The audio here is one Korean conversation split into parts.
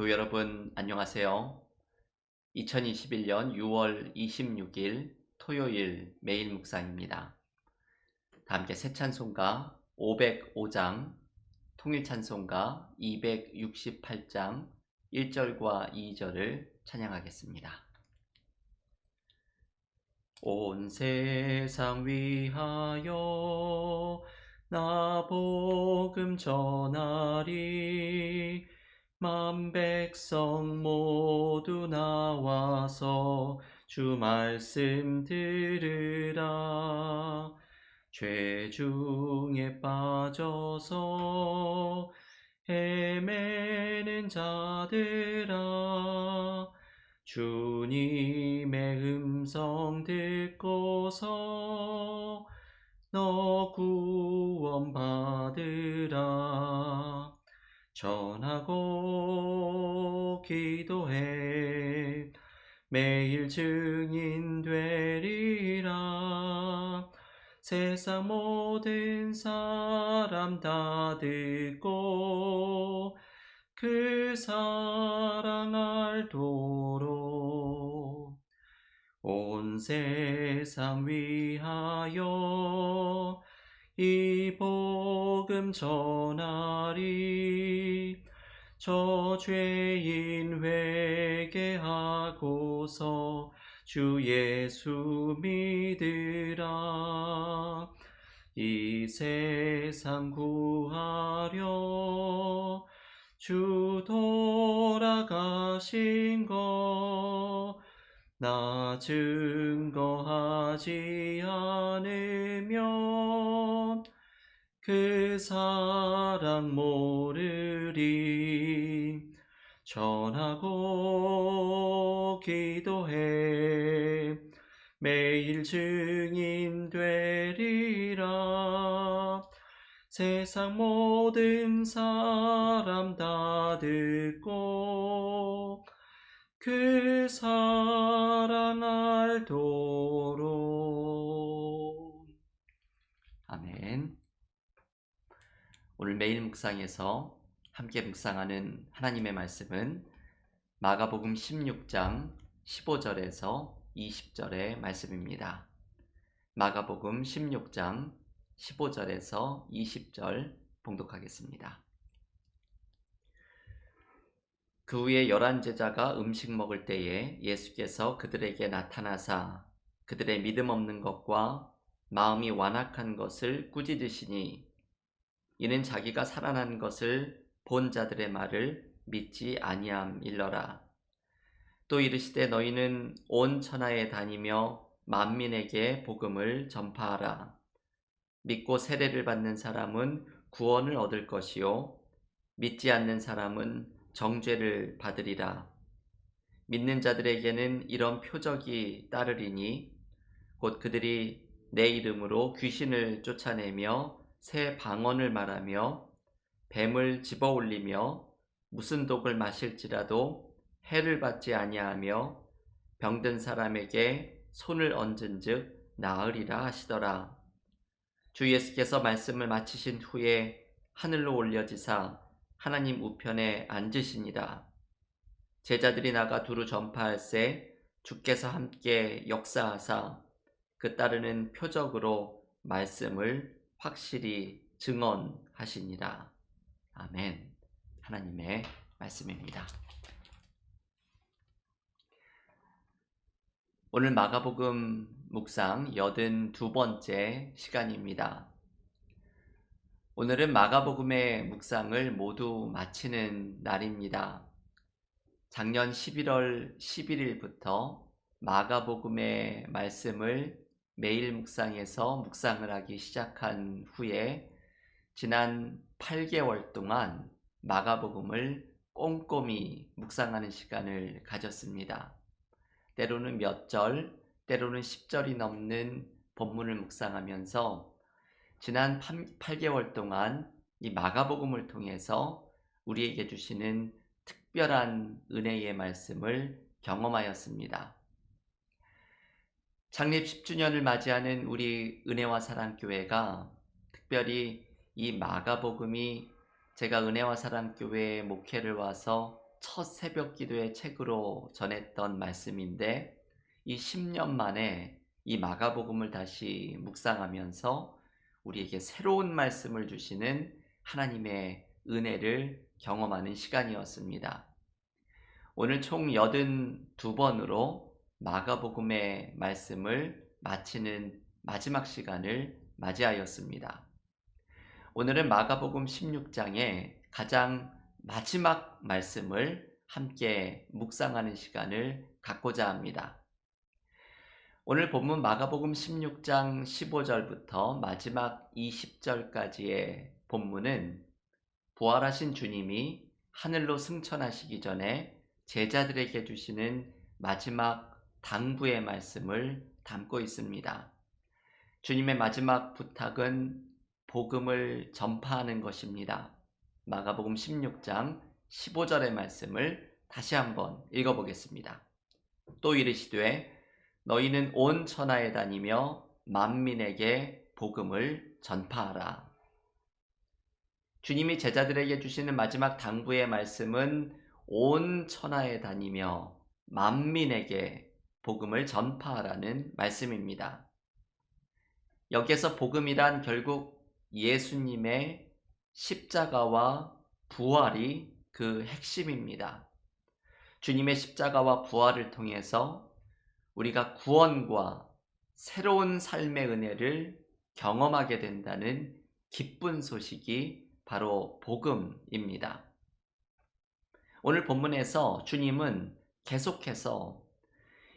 교회 여러분 안녕하세요. 2021년 6월 26일 토요일 매일 묵상입니다. 다 함께 새 찬송가 505장, 통일 찬송가 268장 1절과 2절을 찬양하겠습니다. 온 세상 위하여 나 복음 전하리 만 백성 모두 나와서 주 말씀 들으라. 죄 중에 빠져서 헤매는 자들아. 주님의 음성 듣고서 너 구원 받으라 전하고 기도해. 매일 증인 되리라. 세상 모든 사람 다 듣고 그 사랑 알도록 온 세상 위하여 이 복음 전하리. 저 죄인 회개하고서 주 예수 믿으라. 이 세상 구하려 주 돌아가신 것 나 증거하지 않으면 그 사랑 모르리. 전하고 기도해. 매일 증인 되리라. 세상 모든 사람 다 듣고 그 사랑 알도록 아멘 오늘 매일 묵상에서 함께 묵상하는 하나님의 말씀은 마가복음 16장 15절에서 20절의 말씀입니다. 마가복음 16장 15절에서 20절 봉독하겠습니다. 그 후에 열한 제자가 음식 먹을 때에 예수께서 그들에게 나타나사 그들의 믿음 없는 것과 마음이 완악한 것을 꾸짖으시니 이는 자기가 살아난 것을 본 자들의 말을 믿지 아니함 일러라. 또 이르시되 너희는 온 천하에 다니며 만민에게 복음을 전파하라. 믿고 세례를 받는 사람은 구원을 얻을 것이요 믿지 않는 사람은 정죄를 받으리라. 믿는 자들에게는 이런 표적이 따르리니 곧 그들이 내 이름으로 귀신을 쫓아내며 새 방언을 말하며 뱀을 집어 올리며 무슨 독을 마실지라도 해를 받지 아니하며 병든 사람에게 손을 얹은 즉 나으리라 하시더라. 주 예수께서 말씀을 마치신 후에 하늘로 올려지사 하나님 우편에 앉으시니라. 제자들이 나가 두루 전파할세 주께서 함께 역사하사 그 따르는 표적으로 말씀을 확실히 증언하시니라. 아멘. 하나님의 말씀입니다. 오늘 마가복음 묵상 여든 두 번째 시간입니다. 오늘은 마가복음의 묵상을 모두 마치는 날입니다. 작년 11월 11일부터 마가복음의 말씀을 매일 묵상에서 묵상을 하기 시작한 후에 지난 8개월 동안 마가복음을 꼼꼼히 묵상하는 시간을 가졌습니다. 때로는 몇 절, 때로는 10절이 넘는 본문을 묵상하면서 지난 8개월 동안 이 마가복음을 통해서 우리에게 주시는 특별한 은혜의 말씀을 경험하였습니다. 창립 10주년을 맞이하는 우리 은혜와 사랑 교회가 특별히 이 마가복음이 제가 은혜와 사랑 교회에 목회를 와서 첫 새벽 기도의 책으로 전했던 말씀인데 이 10년 만에 이 마가복음을 다시 묵상하면서 우리에게 새로운 말씀을 주시는 하나님의 은혜를 경험하는 시간이었습니다. 오늘 총 82번으로 마가복음의 말씀을 마치는 마지막 시간을 맞이하였습니다. 오늘은 마가복음 16장의 가장 마지막 말씀을 함께 묵상하는 시간을 갖고자 합니다. 오늘 본문 마가복음 16장 15절부터 마지막 20절까지의 본문은 부활하신 주님이 하늘로 승천하시기 전에 제자들에게 주시는 마지막 당부의 말씀을 담고 있습니다. 주님의 마지막 부탁은 복음을 전파하는 것입니다. 마가복음 16장 15절의 말씀을 다시 한번 읽어보겠습니다. 또 이르시되 너희는 온 천하에 다니며 만민에게 복음을 전파하라. 주님이 제자들에게 주시는 마지막 당부의 말씀은 온 천하에 다니며 만민에게 복음을 전파하라는 말씀입니다. 여기에서 복음이란 결국 예수님의 십자가와 부활이 그 핵심입니다. 주님의 십자가와 부활을 통해서 우리가 구원과 새로운 삶의 은혜를 경험하게 된다는 기쁜 소식이 바로 복음입니다. 오늘 본문에서 주님은 계속해서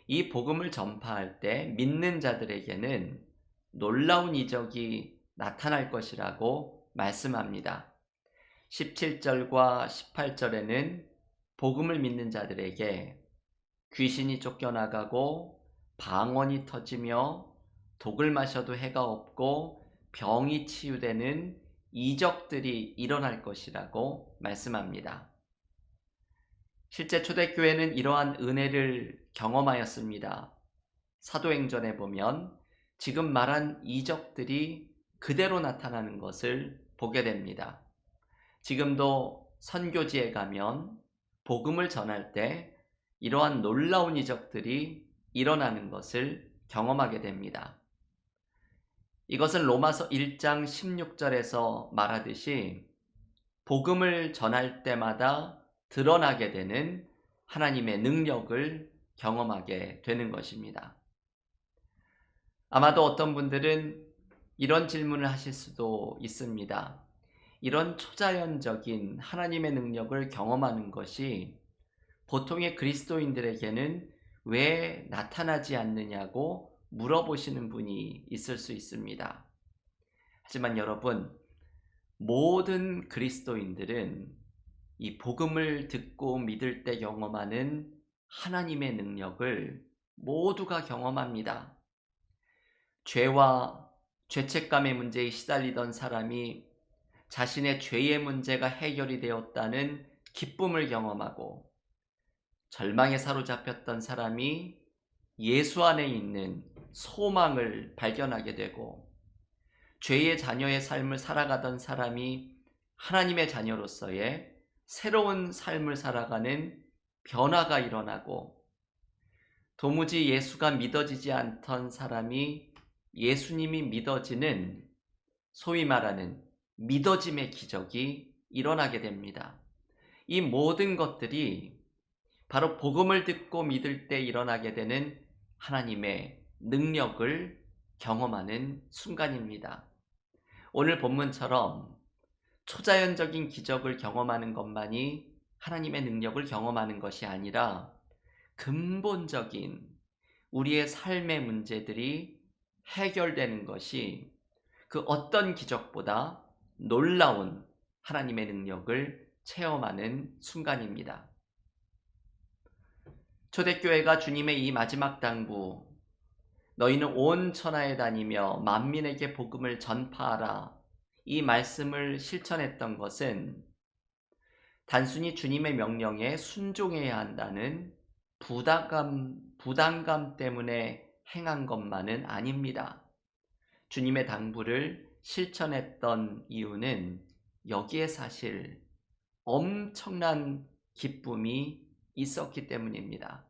이 복음을 전파할 때 믿는 자들에게는 놀라운 이적이 나타날 것이라고 말씀합니다. 17절과 18절에는 복음을 믿는 자들에게 귀신이 쫓겨나가고 방언이 터지며 독을 마셔도 해가 없고 병이 치유되는 이적들이 일어날 것이라고 말씀합니다. 실제 초대교회는 이러한 은혜를 경험하였습니다. 사도행전에 보면 지금 말한 이적들이 그대로 나타나는 것을 보게 됩니다. 지금도 선교지에 가면 복음을 전할 때 이러한 놀라운 이적들이 일어나는 것을 경험하게 됩니다. 이것은 로마서 1장 16절에서 말하듯이 복음을 전할 때마다 드러나게 되는 하나님의 능력을 경험하게 되는 것입니다. 아마도 어떤 분들은 이런 질문을 하실 수도 있습니다. 이런 초자연적인 하나님의 능력을 경험하는 것이 보통의 그리스도인들에게는 왜 나타나지 않느냐고 물어보시는 분이 있을 수 있습니다. 하지만 여러분, 모든 그리스도인들은 이 복음을 듣고 믿을 때 경험하는 하나님의 능력을 모두가 경험합니다. 죄와 죄책감의 문제에 시달리던 사람이 자신의 죄의 문제가 해결이 되었다는 기쁨을 경험하고 절망에 사로잡혔던 사람이 예수 안에 있는 소망을 발견하게 되고 죄의 자녀의 삶을 살아가던 사람이 하나님의 자녀로서의 새로운 삶을 살아가는 변화가 일어나고 도무지 예수가 믿어지지 않던 사람이 예수님이 믿어지는 소위 말하는 믿어짐의 기적이 일어나게 됩니다. 이 모든 것들이 바로 복음을 듣고 믿을 때 일어나게 되는 하나님의 능력을 경험하는 순간입니다. 오늘 본문처럼 초자연적인 기적을 경험하는 것만이 하나님의 능력을 경험하는 것이 아니라 근본적인 우리의 삶의 문제들이 해결되는 것이 그 어떤 기적보다 놀라운 하나님의 능력을 체험하는 순간입니다. 초대교회가 주님의 이 마지막 당부, 너희는 온 천하에 다니며 만민에게 복음을 전파하라. 이 말씀을 실천했던 것은 단순히 주님의 명령에 순종해야 한다는 부담감, 부담감 때문에 행한 것만은 아닙니다. 주님의 당부를 실천했던 이유는 여기에 사실 엄청난 기쁨이 있었기 때문입니다.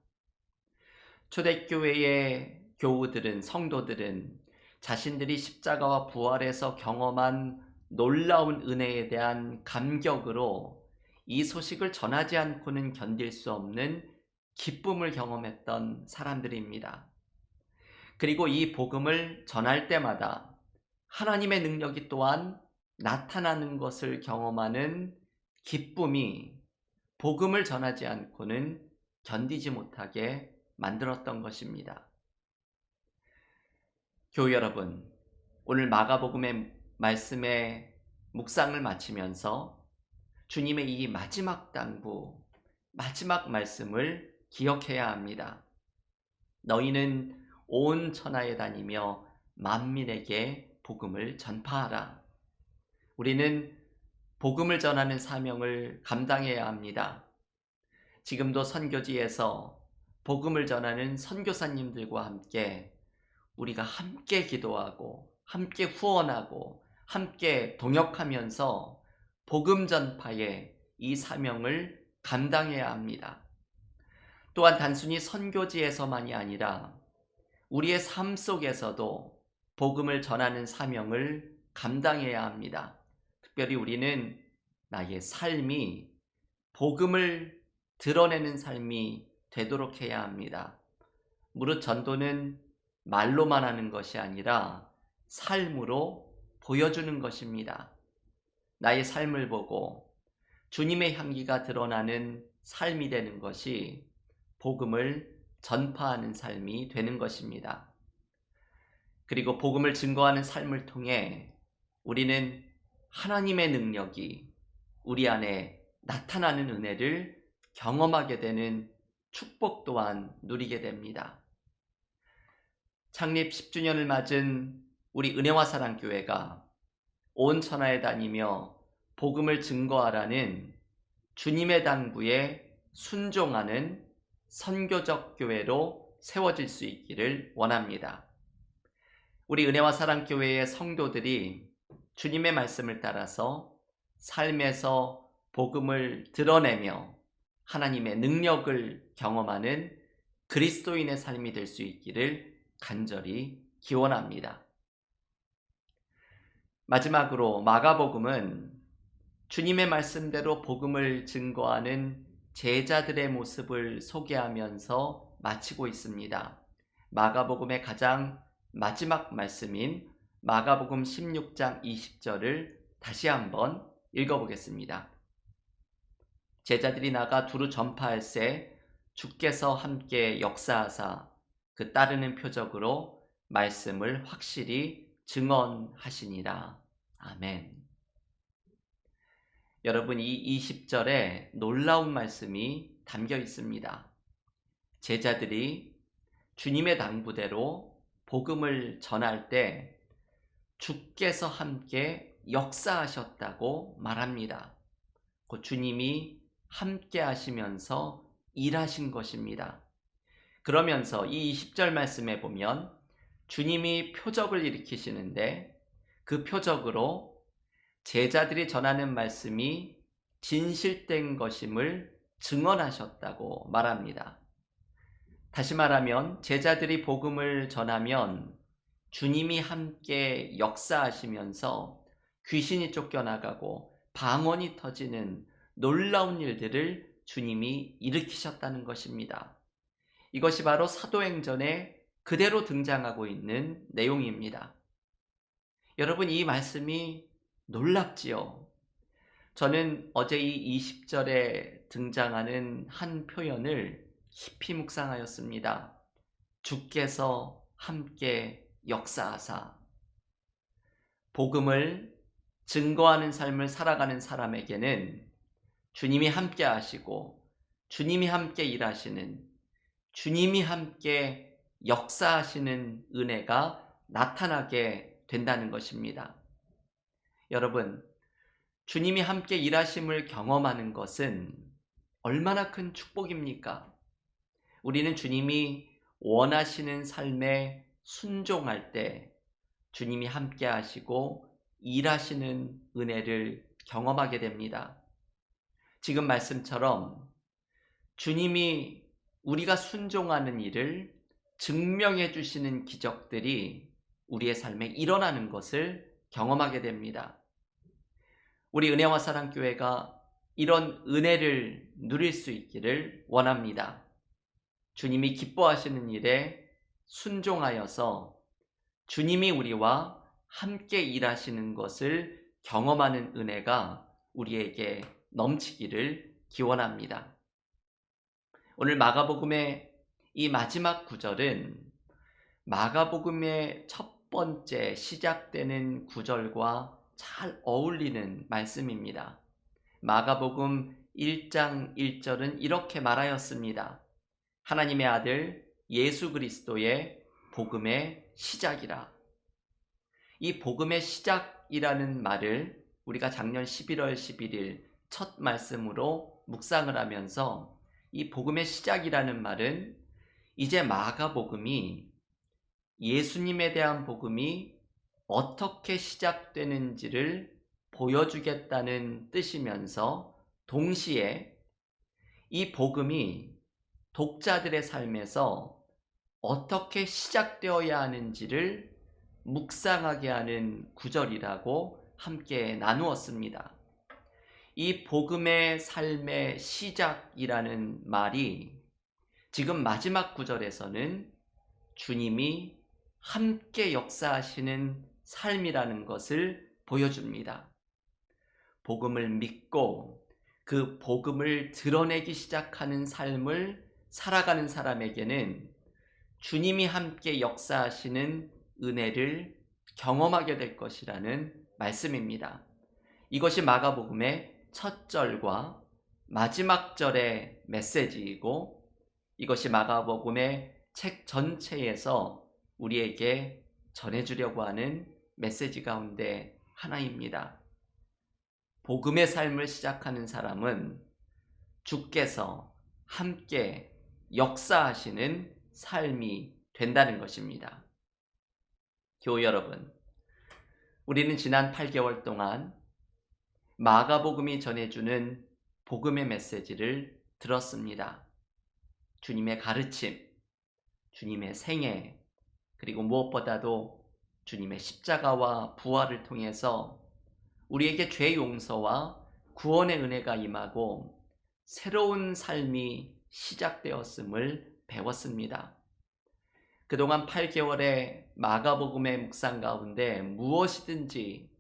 초대교회의 교우들은 성도들은 자신들이 십자가와 부활에서 경험한 놀라운 은혜에 대한 감격으로 이 소식을 전하지 않고는 견딜 수 없는 기쁨을 경험했던 사람들입니다. 그리고 이 복음을 전할 때마다 하나님의 능력이 또한 나타나는 것을 경험하는 기쁨이 복음을 전하지 않고는 견디지 못하게 만들었던 것입니다. 교우 여러분, 오늘 마가복음의 말씀의 묵상을 마치면서 주님의 이 마지막 당부, 마지막 말씀을 기억해야 합니다. 너희는 온 천하에 다니며 만민에게 복음을 전파하라. 우리는 복음을 전하는 사명을 감당해야 합니다. 지금도 선교지에서 복음을 전하는 선교사님들과 함께 우리가 함께 기도하고 함께 후원하고 함께 동역하면서 복음 전파의 이 사명을 감당해야 합니다. 또한 단순히 선교지에서만이 아니라 우리의 삶 속에서도 복음을 전하는 사명을 감당해야 합니다. 특별히 우리는 나의 삶이 복음을 드러내는 삶이 되도록 해야 합니다. 무릇 전도는 말로만 하는 것이 아니라 삶으로 보여주는 것입니다. 나의 삶을 보고 주님의 향기가 드러나는 삶이 되는 것이 복음을 전파하는 삶이 되는 것입니다. 그리고 복음을 증거하는 삶을 통해 우리는 하나님의 능력이 우리 안에 나타나는 은혜를 경험하게 되는 축복 또한 누리게 됩니다. 창립 10주년을 맞은 우리 은혜와 사랑 교회가 온 천하에 다니며 복음을 증거하라는 주님의 당부에 순종하는 선교적 교회로 세워질 수 있기를 원합니다. 우리 은혜와 사랑 교회의 성도들이 주님의 말씀을 따라서 삶에서 복음을 드러내며 하나님의 능력을 경험하는 그리스도인의 삶이 될 수 있기를 간절히 기원합니다. 마지막으로 마가복음은 주님의 말씀대로 복음을 증거하는 제자들의 모습을 소개하면서 마치고 있습니다. 마가복음의 가장 마지막 말씀인 마가복음 16장 20절을 다시 한번 읽어보겠습니다. 제자들이 나가 두루 전파할새 주께서 함께 역사하사 그 따르는 표적으로 말씀을 확실히 증언하시니라. 아멘. 여러분 이 20절에 놀라운 말씀이 담겨 있습니다. 제자들이 주님의 당부대로 복음을 전할 때 주께서 함께 역사하셨다고 말합니다. 곧 주님이 함께 하시면서 일하신 것입니다. 그러면서 이 20절 말씀에 보면 주님이 표적을 일으키시는데 그 표적으로 제자들이 전하는 말씀이 진실된 것임을 증언하셨다고 말합니다. 다시 말하면 제자들이 복음을 전하면 주님이 함께 역사하시면서 귀신이 쫓겨나가고 방언이 터지는 놀라운 일들을 주님이 일으키셨다는 것입니다. 이것이 바로 사도행전에 그대로 등장하고 있는 내용입니다. 여러분, 이 말씀이 놀랍지요? 저는 어제 이 20절에 등장하는 한 표현을 깊이 묵상하였습니다. 주께서 함께 역사하사. 복음을 증거하는 삶을 살아가는 사람에게는 주님이 함께 하시고 주님이 함께 일하시는 주님이 함께 역사하시는 은혜가 나타나게 된다는 것입니다. 여러분, 주님이 함께 일하심을 경험하는 것은 얼마나 큰 축복입니까? 우리는 주님이 원하시는 삶에 순종할 때 주님이 함께 하시고 일하시는 은혜를 경험하게 됩니다. 지금 말씀처럼 주님이 우리가 순종하는 일을 증명해 주시는 기적들이 우리의 삶에 일어나는 것을 경험하게 됩니다. 우리 은혜와 사랑교회가 이런 은혜를 누릴 수 있기를 원합니다. 주님이 기뻐하시는 일에 순종하여서 주님이 우리와 함께 일하시는 것을 경험하는 은혜가 우리에게 넘치기를 기원합니다. 오늘 마가복음의 이 마지막 구절은 마가복음의 첫 번째 시작되는 구절과 잘 어울리는 말씀입니다. 마가복음 1장 1절은 이렇게 말하였습니다. 하나님의 아들 예수 그리스도의 복음의 시작이라. 이 복음의 시작이라는 말을 우리가 작년 11월 11일 첫 말씀으로 묵상을 하면서 이 복음의 시작이라는 말은 이제 마가복음이 예수님에 대한 복음이 어떻게 시작되는지를 보여주겠다는 뜻이면서 동시에 이 복음이 독자들의 삶에서 어떻게 시작되어야 하는지를 묵상하게 하는 구절이라고 함께 나누었습니다. 이 복음의 삶의 시작이라는 말이 지금 마지막 구절에서는 주님이 함께 역사하시는 삶이라는 것을 보여줍니다. 복음을 믿고 그 복음을 드러내기 시작하는 삶을 살아가는 사람에게는 주님이 함께 역사하시는 은혜를 경험하게 될 것이라는 말씀입니다. 이것이 마가복음의 첫 절과 마지막 절의 메시지이고 이것이 마가복음의 책 전체에서 우리에게 전해주려고 하는 메시지 가운데 하나입니다. 복음의 삶을 시작하는 사람은 주께서 함께 역사하시는 삶이 된다는 것입니다. 교우 여러분, 우리는 지난 8개월 동안 마가복음이 전해주는 복음의 메시지를 들었습니다. 주님의 가르침, 주님의 생애, 그리고 무엇보다도 주님의 십자가와 부활을 통해서 우리에게 죄 용서와 구원의 은혜가 임하고 새로운 삶이 시작되었음을 배웠습니다. 그동안 8개월의 마가복음의 묵상 가운데 무엇이든지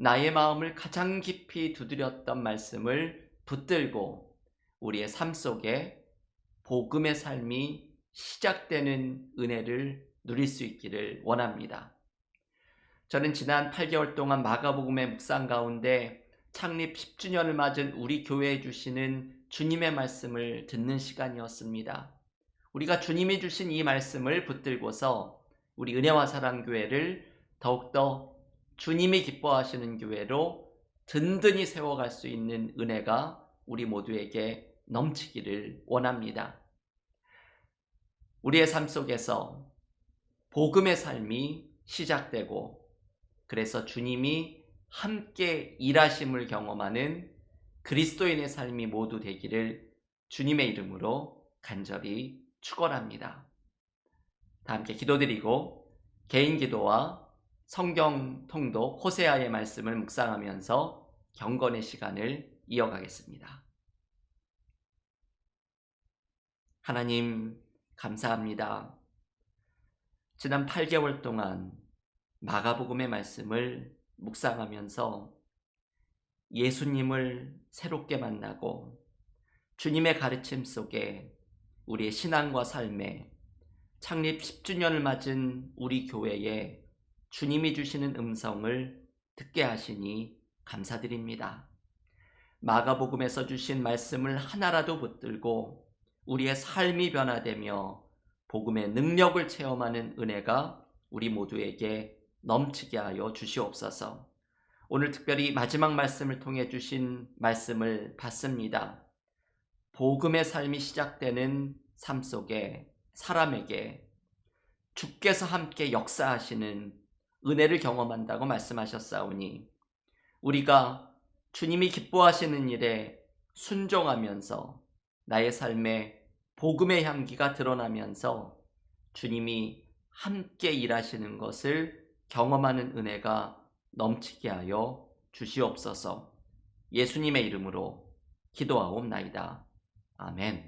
나의 마음을 가장 깊이 두드렸던 말씀을 붙들고 우리의 삶 속에 복음의 삶이 시작되는 은혜를 누릴 수 있기를 원합니다. 저는 지난 8개월 동안 마가복음의 묵상 가운데 창립 10주년을 맞은 우리 교회에 주시는 주님의 말씀을 듣는 시간이었습니다. 우리가 주님이 주신 이 말씀을 붙들고서 우리 은혜와 사랑 교회를 더욱더 주님이 기뻐하시는 교회로 든든히 세워갈 수 있는 은혜가 우리 모두에게 넘치기를 원합니다. 우리의 삶 속에서 복음의 삶이 시작되고 그래서 주님이 함께 일하심을 경험하는 그리스도인의 삶이 모두 되기를 주님의 이름으로 간절히 축원합니다. 다 함께 기도드리고 개인 기도와 성경 통독 호세아의 말씀을 묵상하면서 경건의 시간을 이어가겠습니다. 하나님 감사합니다. 지난 8개월 동안 마가복음의 말씀을 묵상하면서 예수님을 새롭게 만나고 주님의 가르침 속에 우리의 신앙과 삶에 창립 10주년을 맞은 우리 교회에 주님이 주시는 음성을 듣게 하시니 감사드립니다. 마가복음에서 주신 말씀을 하나라도 붙들고 우리의 삶이 변화되며 복음의 능력을 체험하는 은혜가 우리 모두에게 넘치게 하여 주시옵소서. 오늘 특별히 마지막 말씀을 통해 주신 말씀을 받습니다. 복음의 삶이 시작되는 삶 속에 사람에게 주께서 함께 역사하시는 은혜를 경험한다고 말씀하셨사오니 우리가 주님이 기뻐하시는 일에 순종하면서 나의 삶에 복음의 향기가 드러나면서 주님이 함께 일하시는 것을 경험하는 은혜가 넘치게 하여 주시옵소서 예수님의 이름으로 기도하옵나이다. 아멘.